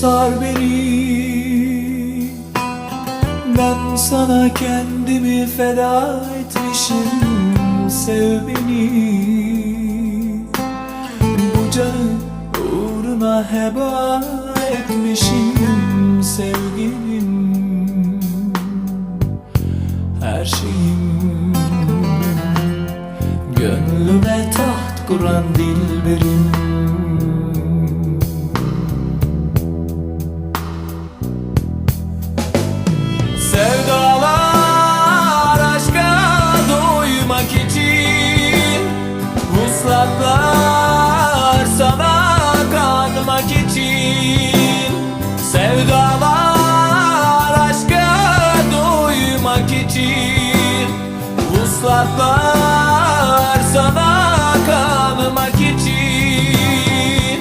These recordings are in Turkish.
sar beni. Ben sana kendimi feda etmişim Sev beni. Bu canı uğruna heba etmişim Sevgilim. Her şeyim. Gönlüme taht kuran dilberim için Sevdalar aşka doymak için. Vuslatlar sana kanmak için.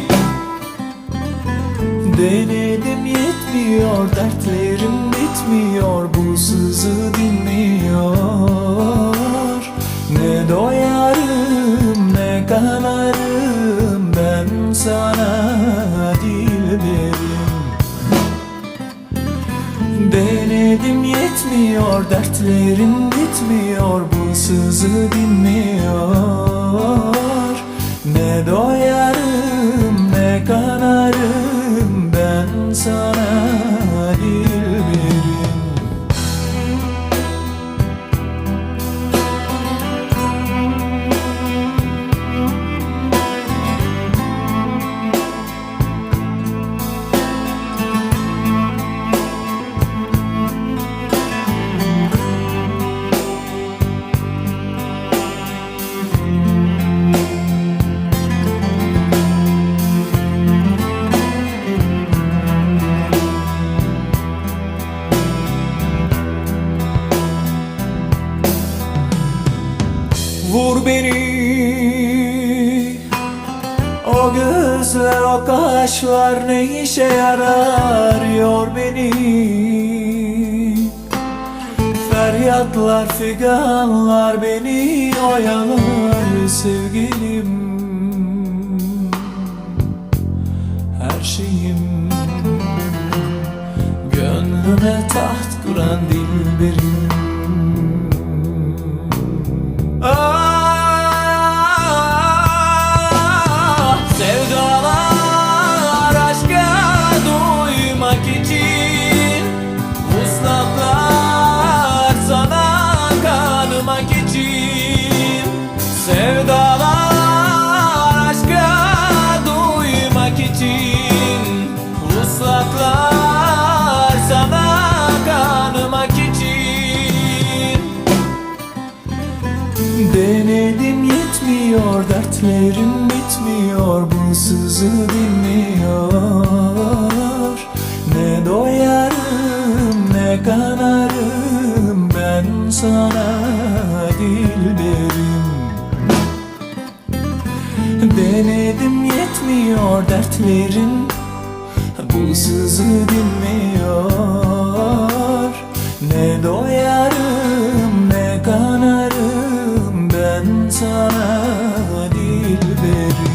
Denedim yetmiyor dertlerim bitmiyor bu sızı dinmiyor. Ne doyarım ne kanarım ben sana Yetmiyor dertlerim bitmiyor bu sızı dinmiyor. Ne doyarım Vur beni. O gözler o kaşlar ne işe yarar? Yor beni. Feryatlar figanlar beni oyalar sevgilim. Her şeyim. Gönlüme taht kuran dilberim için sana kanmak için Sevdalar aşka duymak için Vuslatlar sana kanmak için Denedim yetmiyor dertlerim bitmiyor bu sızı sana dilberim Denedim yetmiyor dertlerin Bu sızı dinmiyor. Ne doyarım ne kanarım ben sana dilberim